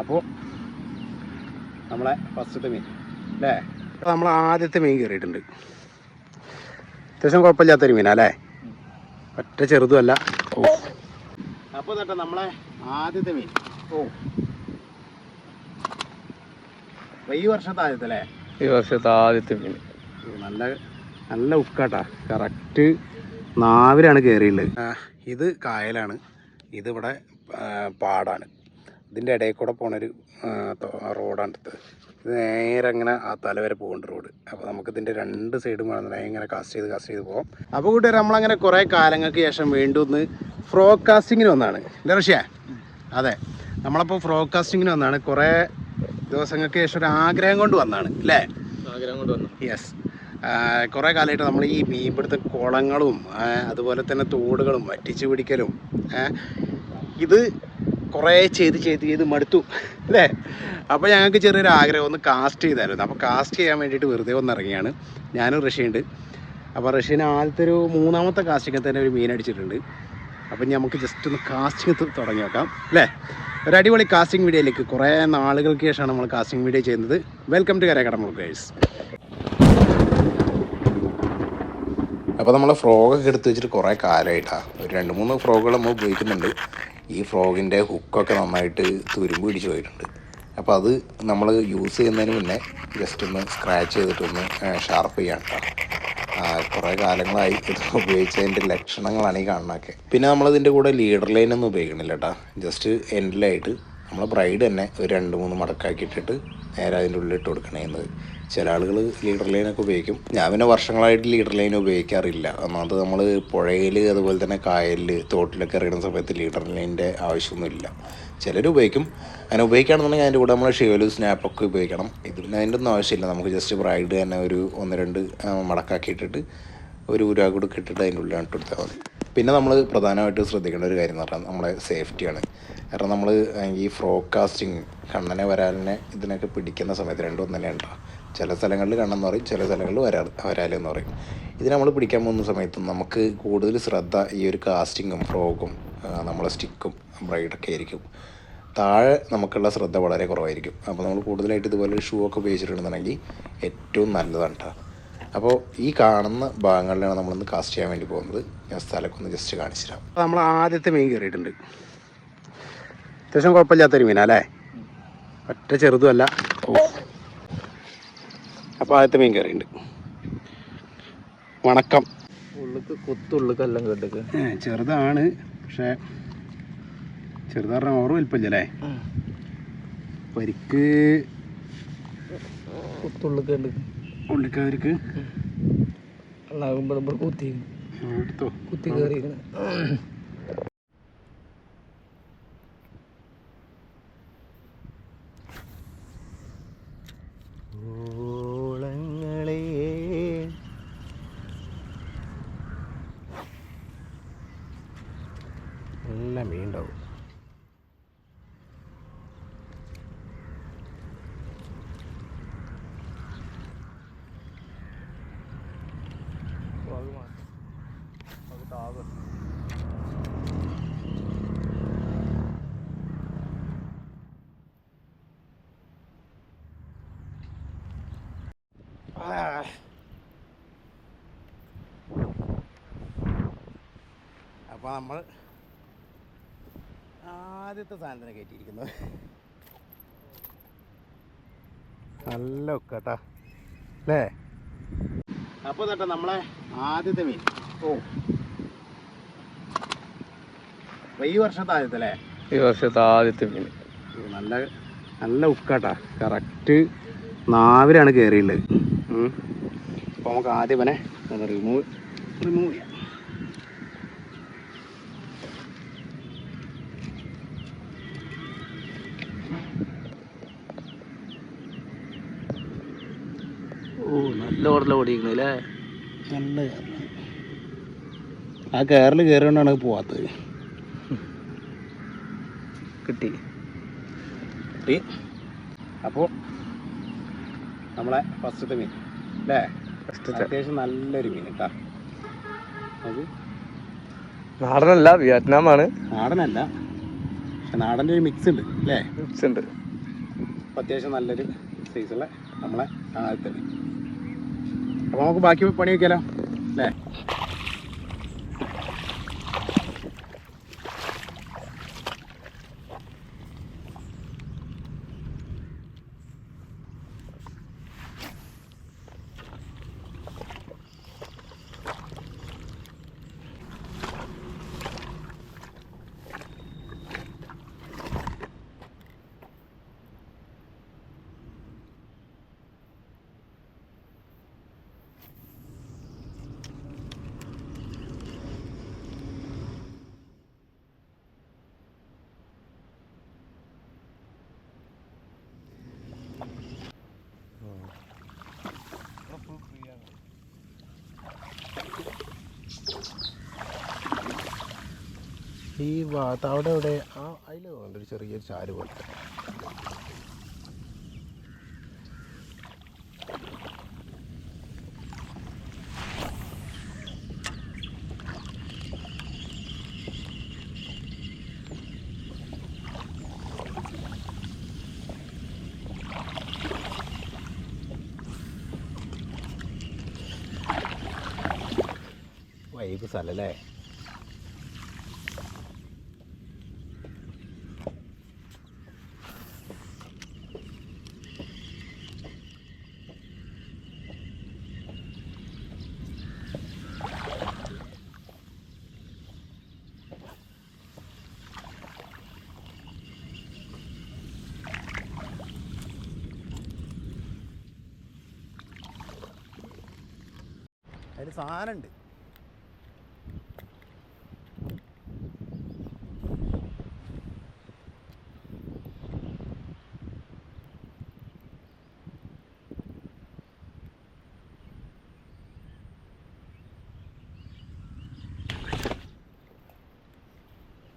അപ്പോൾ നമ്മളെ ഫസ്റ്റത്തെ മീൻ അല്ലേ അപ്പോൾ നമ്മൾ ആദ്യത്തെ മീൻ കയറിയിട്ടുണ്ട് അത്യാവശ്യം കുഴപ്പമില്ലാത്തൊരു മീനാ അല്ലേ ഒറ്റ ചെറുതുമല്ല ഓ. അപ്പോൾ തൊട്ട് നമ്മളെ ആദ്യത്തെ മീൻ. ഓ. ഈ വർഷത്തെ ആദ്യത്തെ അല്ലേ ഈ വർഷത്തെ ആദ്യത്തെ മീൻ. നല്ല നല്ല ഉക്കാട്ടാ. കറക്റ്റ് നാവിലാണ് കയറിയുള്ളത് ഇത് കായലാണ്. ഇതിവിടെ പാടാണ്. ഇതിന്റെ ഇടയിൽ കൂടെ പോണൊരു ആ, ത- റോഡാണ് ഇത്. നേരെ അങ്ങനെ ആ തല വരെ പോകുന്നുണ്ട് റോഡ്. അപ്പോൾ നമുക്ക് ഇതിന്റെ രണ്ട് സൈഡും വേണം. ഇങ്ങനെ കാസ്റ്റ് ചെയ്ത് കാസ്റ്റ് ചെയ്ത് പോകാം അപ്പോൾ കൂട്ടുകാർ നമ്മളങ്ങനെ കുറേ കാലങ്ങൾക്ക് ശേഷം വീണ്ടും ഒന്ന് ഫ്രോഡ്കാസ്റ്റിങ്ങിന് വന്നാണ്. എന്താ റഷ്യ? അതെ. നമ്മളപ്പോൾ ഫ്രോഡ്കാസ്റ്റിങ്ങിന് വന്നാണ്. കുറേ ദിവസങ്ങൾക്ക് ശേഷം ഒരു ആഗ്രഹം കൊണ്ട് വന്നാണ്. അല്ലേ? ആഗ്രഹം കൊണ്ട് വന്നു. യെസ് കുറേ കാലമായിട്ട് നമ്മൾ ഈ മീൻപിടുത്ത കുളങ്ങളും അതുപോലെ തന്നെ തോടുകളും വറ്റിച്ച് പിടിക്കലും ഇത് കുറേ ചെയ്ത് ചെയ്ത് ചെയ്ത് മടുത്തു. അല്ലേ? അപ്പോൾ ഞങ്ങൾക്ക് ചെറിയൊരു ആഗ്രഹം ഒന്ന് കാസ്റ്റ് ചെയ്തായിരുന്നു. അപ്പോൾ കാസ്റ്റ് ചെയ്യാൻ വേണ്ടിയിട്ട് വെറുതെ ഒന്ന് ഇറങ്ങിയാണ്. ഞാനും റഷ്യയുണ്ട്. അപ്പോൾ റഷ്യന് ആദ്യത്തെ ഒരു മൂന്നാമത്തെ കാസ്റ്റിങ്ങിൽ തന്നെ ഒരു മീൻ അടിച്ചിട്ടുണ്ട്. അപ്പം നമുക്ക് ജസ്റ്റ് ഒന്ന് കാസ്റ്റിംഗ് തുടങ്ങി നോക്കാം. അല്ലേ? ഒരു അടിപൊളി കാസ്റ്റിംഗ് വീഡിയോയിലേക്ക് കുറേ നാളുകൾക്ക് ശേഷമാണ് നമ്മൾ കാസ്റ്റിംഗ് വീഡിയോ ചെയ്യുന്നത്. വെൽക്കം ടു കരകടമ ഗേഴ്സ് അപ്പോൾ നമ്മൾ ഫ്രോഗൊക്കെ എടുത്ത് വെച്ചിട്ട് കുറേ കാലമായിട്ടാണ് ഒരു രണ്ട് മൂന്ന് ഫ്രോഗുകൾ നമ്മൾ ഉപയോഗിക്കുന്നുണ്ട്. ഈ ഫ്രോഗിന്റെ ഹുക്കൊക്കെ നന്നായിട്ട് തുരുമ്പ് പിടിച്ച് പോയിട്ടുണ്ട്. അപ്പോൾ അത് നമ്മൾ യൂസ് ചെയ്യുന്നതിന് മുന്നേ ജസ്റ്റ് ഒന്ന് സ്ക്രാച്ച് ചെയ്തിട്ടൊന്ന് ഷാർപ്പ് ചെയ്യാൻ കുറേ കാലങ്ങളായി ഇത് ഉപയോഗിച്ചതിന്റെ ലക്ഷണങ്ങളാണ് ഈ കാണുന്നതൊക്കെ. പിന്നെ നമ്മളിതിന്റെ കൂടെ ലീഡർ ലൈൻ ഒന്നും ഉപയോഗിക്കണില്ല കേട്ടോ. ജസ്റ്റ് എൻഡിലായിട്ട് നമ്മൾ ബ്രൈഡ് തന്നെ ഒരു രണ്ട് മൂന്ന് മടക്കാക്കി ഇട്ടിട്ട് നേരെ അതിന്റെ ഉള്ളിൽ ഇട്ട് ചില ആളുകൾ ലീഡർ ലൈനൊക്കെ ഉപയോഗിക്കും. ഞാൻ പിന്നെ വർഷങ്ങളായിട്ട് ലീഡർ ലൈൻ ഉപയോഗിക്കാറില്ല. ഒന്നാമത് നമ്മൾ പുഴയിൽ അതുപോലെ തന്നെ കായലിൽ തോട്ടിലൊക്കെ ഇറങ്ങുന്ന സമയത്ത് ലീഡർ ലൈനിന്റെ ആവശ്യമൊന്നുമില്ല. ചിലർ ഉപയോഗിക്കും. അങ്ങനെ ഉപയോഗിക്കുകയാണെന്നുണ്ടെങ്കിൽ അതിന്റെ കൂടെ നമ്മൾ ഷേവൽ സ്നാപ്പൊക്കെ ഉപയോഗിക്കണം. ഇത് പിന്നെ അതിന്റെ ഒന്നും ആവശ്യമില്ല. നമുക്ക് ജസ്റ്റ് ബ്രൈഡ് തന്നെ ഒരു ഒന്ന് രണ്ട് മടക്കാക്കി ഇട്ടിട്ട് ഒരു ഉരാകുടൊക്കെ ഇട്ടിട്ട് അതിന്റെ ഉള്ളിൽ ഇട്ട് കൊടുത്താൽ മതി. പിന്നെ നമ്മൾ പ്രധാനമായിട്ട് ശ്രദ്ധിക്കേണ്ട ഒരു കാര്യം എന്ന് പറഞ്ഞാൽ നമ്മുടെ സേഫ്റ്റിയാണ് കാരണം നമ്മൾ ഈ ഫ്രോഡ്കാസ്റ്റിങ് കണ്ണനെ വരാലിനെ ഇതിനൊക്കെ പിടിക്കുന്ന സമയത്ത് രണ്ടും ഒന്നല്ലേ ഉണ്ടാവും. ചില സ്ഥലങ്ങളിൽ കണ്ണെന്ന് പറയും ചില സ്ഥലങ്ങളിൽ വരാ വരാലെന്ന് പറയും. ഇത് നമ്മൾ പിടിക്കാൻ പോകുന്ന സമയത്ത് നമുക്ക് കൂടുതൽ ശ്രദ്ധ ഈ ഒരു കാസ്റ്റിങ്ങും ഫ്രോഗും നമ്മളെ സ്റ്റിക്കും ബ്രൈഡൊക്കെ ആയിരിക്കും. താഴെ നമുക്കുള്ള ശ്രദ്ധ വളരെ കുറവായിരിക്കും. അപ്പോൾ നമ്മൾ കൂടുതലായിട്ട് ഇതുപോലെ ഷൂ ഒക്കെ ഉപയോഗിച്ചിട്ടുണ്ടെന്നുണ്ടെങ്കിൽ ഏറ്റവും നല്ലതാണ് കേട്ടോ അപ്പോൾ ഈ കാണുന്ന ഭാഗങ്ങളിലാണ് നമ്മളിന്ന് കാസ്റ്റ് ചെയ്യാൻ വേണ്ടി പോകുന്നത്. ഞാൻ സ്ഥലമൊക്കെ ഒന്ന് ജസ്റ്റ് കാണിച്ചു തരാം. നമ്മൾ ആദ്യത്തെ മീൻ കയറിയിട്ടുണ്ട് അത്യാവശ്യം കുഴപ്പമില്ലാത്തൊരു മീനാ അല്ലേ? ഒറ്റ ചെറുതുമല്ല. ഓ മീൻ കറി കയറിയിട്ടുണ്ട്. വണക്കം. ഉള്ളിക്ക് കുത്തുള്ളിക്കെല്ലാം കേട്ടേക്ക്. ഏ, ചെറുതാണ് പക്ഷേ ചെറുതാറിന് പറഞ്ഞാൽ ഓറ് വലിപ്പമില്ലല്ലേ പരിക്ക് കുത്തുള്ളിക്കുണ്ട് ഉള്ളിക്കാർക്ക് കുത്തി കുത്തി കയറിയിരിക്കണ ഓളങ്ങളെ നല്ല മീൻ ഉണ്ടാവും അപ്പോൾ നമ്മൾ ആദ്യത്തെ സാധനത്തിനെ കയറ്റിയിരിക്കുന്നത് നല്ല ഒക്കട്ടാ അല്ലേ? അപ്പോൾ തട്ടെ നമ്മളെ ആദ്യത്തെ മീൻ. ഓ. അപ്പോൾ ഈ വർഷത്തെ ആദ്യത്തെ അല്ലേ? ഈ വർഷത്തെ ആദ്യത്തെ മീൻ. നല്ല നല്ല ഉക്കാട്ടാ. കറക്റ്റ് നാവിലാണ് കയറിയുള്ളത് അപ്പോൾ നമുക്ക് ആദ്യം ഇവനെ റിമൂവ് റിമൂവ് ചെയ്യാം. ഓ നല്ല ഓടല ഓടിയിരിക്കണേ അല്ലേ? നല്ല ആ കയറിൽ കയറിയോണ്ടാണ് പോവാത്തത്. കിട്ടി. കിട്ടി. അപ്പോൾ നമ്മളെ ഫസ്റ്റത്തെ മീൻ അല്ലേ? ഫസ്റ്റ് അത്യാവശ്യം നല്ലൊരു മീൻ കേട്ടാ. അത് നാടനല്ല വിയറ്റ്നാമാണ്. നാടനല്ല. നാടന്റെ ഒരു മിക്സ് ഉണ്ട് അല്ലേ? മിക്സ് ഉണ്ട്. അപ്പോൾ അത്യാവശ്യം നല്ലൊരു സൈസുള്ള നമ്മളെ ആദ്യത്തെ അപ്പോൾ നമുക്ക് ബാക്കി പണി വയ്ക്കാലോ അല്ലേ? ഈ ഭാഗത്ത് അവിടെ ആ ആ അതിൽ ഒരു ചെറിയൊരു ചാൽ പോലത്തെ വൈബ് സ്ഥലല്ലേ അതിൽ സാധനമുണ്ട്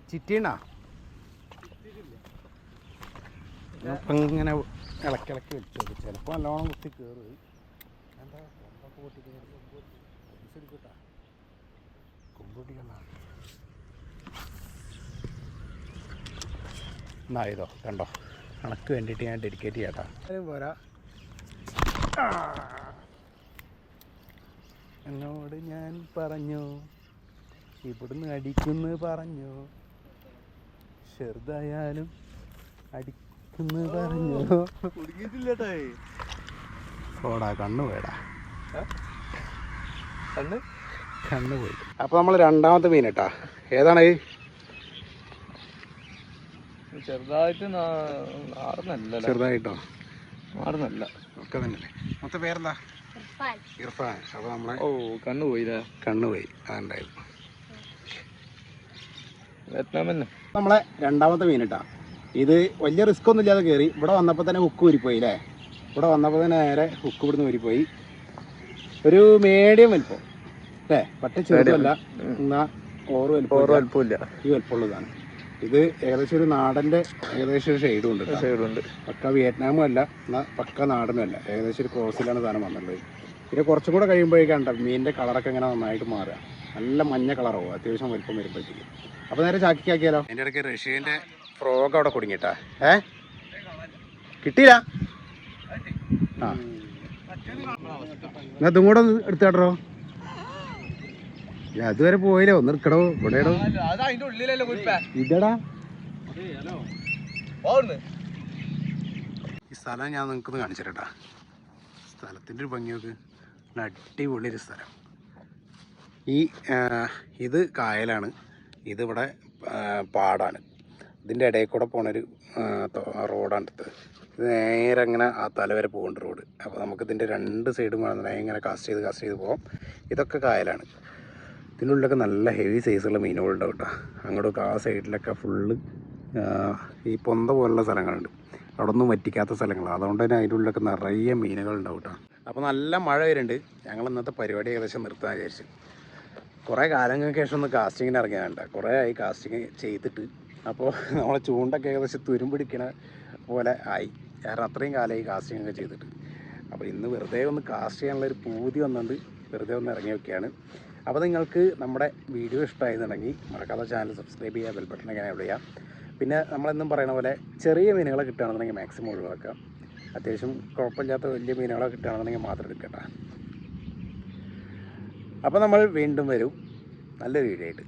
ചിറ്റീണാ? അപ്പം ഇങ്ങനെ ഇളക്കിളക്കി ഇളക്കി വെച്ചു ചിലപ്പോൾ നല്ലോണം കുത്തി കയറി എന്താ? കൊമ്പൊട്ടിക്കണ്ട എന്നാ ഇതോ കണ്ടോ? കണക്ക് വേണ്ടിയിട്ട് ഞാൻ ഡെഡിക്കേറ്റ് ചെയ്യാട്ടാ. പോരാ. എന്നോട് ഞാൻ പറഞ്ഞു ഇവിടുന്ന് അടിക്കുന്നു പറഞ്ഞു. ചെറുതായാലും അടിക്കുന്നു പറഞ്ഞു. ഓടാ കണ്ണു പോയടാ. കണ്ണ്? കണ്ണു പോയി. അപ്പോൾ നമ്മൾ രണ്ടാമത്തെ മീൻ കേട്ടാ ഏതാണ് ചെറുതായിട്ട് ചെറുതായിട്ടോ? ഒക്കെ തന്നെ മൊത്തം പേരെന്താ? ഇർഫാൻ. അപ്പോൾ നമ്മളെ ഓ കണ്ണ് പോയില്ലേ? കണ്ണു പോയി. അതുണ്ടായിരുന്നു നമ്മളെ രണ്ടാമത്തെ മീൻ ഇട്ടാ ഇത് വലിയ റിസ്ക് ഒന്നും ഇല്ലാതെ കയറി ഇവിടെ വന്നപ്പോൾ തന്നെ ഹുക്ക് ഊരിപ്പോയി അല്ലേ ഇവിടെ വന്നപ്പോൾ തന്നെ നേരെ ഹുക്ക് ഇവിടുന്ന് ഊരിപ്പോയി. ഒരു മീഡിയം വലിപ്പം. അല്ലേ? പട്ട ചെറുതല്ല. എന്നാ ഓറ് വലിപ്പം ഓരോ അല്പമില്ല ഈ വലിപ്പമുള്ളതാണ് ഇത് ഏകദേശം ഒരു നാടന്റെ ഏകദേശം ഒരു ഷെയ്ഡും ഉണ്ട് കേട്ടോ. സൈഡുണ്ട് പക്ക വിയറ്റ്നാമും അല്ല എന്നാൽ പക്ക നാടനും അല്ല. ഏകദേശം ഒരു ക്രോസിലാണ് സാധനം വന്നുള്ളത് പിന്നെ കുറച്ചും കൂടെ കഴിയുമ്പോഴേക്കാണ് കേട്ടോ മീനിന്റെ കളറൊക്കെ ഇങ്ങനെ നന്നായിട്ട് മാറുക. നല്ല മഞ്ഞ കളറാവും അത്യാവശ്യം വലിപ്പം വരുമ്പോഴത്തേക്ക്. അപ്പോൾ നേരെ ചാക്കിക്കാക്കിയാലോ എന്റെ ഇടയ്ക്ക് റഷ്യന്റെ ഫ്രോഗ് അവിടെ കുടുങ്ങിട്ടാ ഏ? കിട്ടിയില്ല? ആ. എന്നാ ഇതും കൂടെ ഒന്ന് അതുവരെ പോയില്ലേ. ഒന്ന് എടുക്കടോ ഇവിടെ ഇടോ ഇതടാ. ഈ സ്ഥലം ഞാൻ നിങ്ങൾക്ക് കാണിച്ചു തരട്ടാ സ്ഥലത്തിന്റെ ഒരു ഭംഗിയൊക്കെ അടിപൊളി ഒരു സ്ഥലം. ഈ ഇത് കായലാണ്. ഇതിവിടെ പാടാണ്. ഇതിന്റെ ഇടയിൽ കൂടെ പോണൊരു റോഡാണിത് റോഡാണ് ഇത്. നേരെ അങ്ങനെ ആ തല വരെ പോകുന്നുണ്ട് റോഡ്. അപ്പോൾ നമുക്ക് ഇതിന്റെ രണ്ട് സൈഡും വേണം. ഇങ്ങനെ കാസ്റ്റ് ചെയ്ത് കാസ്റ്റ് ചെയ്ത് പോകാം ഇതൊക്കെ കായലാണ്. ഇതിന്റെ ഉള്ളിലൊക്കെ നല്ല ഹെവി സൈസുള്ള മീനുകളുണ്ടാവും കേട്ടോ. അങ്ങോട്ടൊക്കെ ആ സൈഡിലൊക്കെ ഫുള്ള് ഈ പൊന്ത പോലുള്ള സ്ഥലങ്ങളുണ്ട്. അവിടെ ഒന്നും വറ്റിക്കാത്ത സ്ഥലങ്ങളാണ് അതുകൊണ്ട് തന്നെ അതിന്റെ ഉള്ളിലൊക്കെ നിറയെ മീനുകൾ ഉണ്ടാവും കേട്ടോ. അപ്പോൾ നല്ല മഴ വരുന്നുണ്ട്. ഞങ്ങൾ ഇന്നത്തെ പരിപാടി ഏകദേശം നിർത്താൻ വിചാരിച്ചു. കുറേ കാലങ്ങൾക്ക് ശേഷം ഒന്ന് കാസ്റ്റിങ്ങിന് ഇറങ്ങിയതാണ് കുറേ ആയി കാസ്റ്റിങ് ചെയ്തിട്ട്. അപ്പോൾ നമ്മളെ ചൂണ്ടൊക്കെ ഏകദേശം തുരുമ്പിടിക്കണ പോലെ ആയി. കാരണം അത്രയും കാലമായി കാസ്റ്റിംഗ് ഒക്കെ ചെയ്തിട്ട്. അപ്പോൾ ഇന്ന് വെറുതെ ഒന്ന് കാസ്റ്റ് ചെയ്യാനുള്ള ഒരു പൂതി വന്നുകൊണ്ട് വെറുതെ ഒന്ന് ഇറങ്ങി വെക്കുകയാണ്. അപ്പോൾ നിങ്ങൾക്ക് നമ്മുടെ വീഡിയോ ഇഷ്ടമായിരുന്നുണ്ടെങ്കിൽ മറക്കാതെ ചാനൽ സബ്സ്ക്രൈബ് ചെയ്യുക ബെൽബട്ടൺ ഇങ്ങനെ വിടുക പിന്നെ നമ്മളെന്നും പറയുന്ന പോലെ ചെറിയ മീനുകളെ കിട്ടുകയാണെന്നുണ്ടെങ്കിൽ മാക്സിമം ഒഴിവാക്കാം അത്യാവശ്യം കുഴപ്പമില്ലാത്ത വലിയ മീനുകളെ കിട്ടുകയാണെന്നുണ്ടെങ്കിൽ മാത്രം എടുക്കട്ടെ. അപ്പോൾ നമ്മൾ വീണ്ടും വരും. നല്ല വീഡിയോ ആയിട്ട്.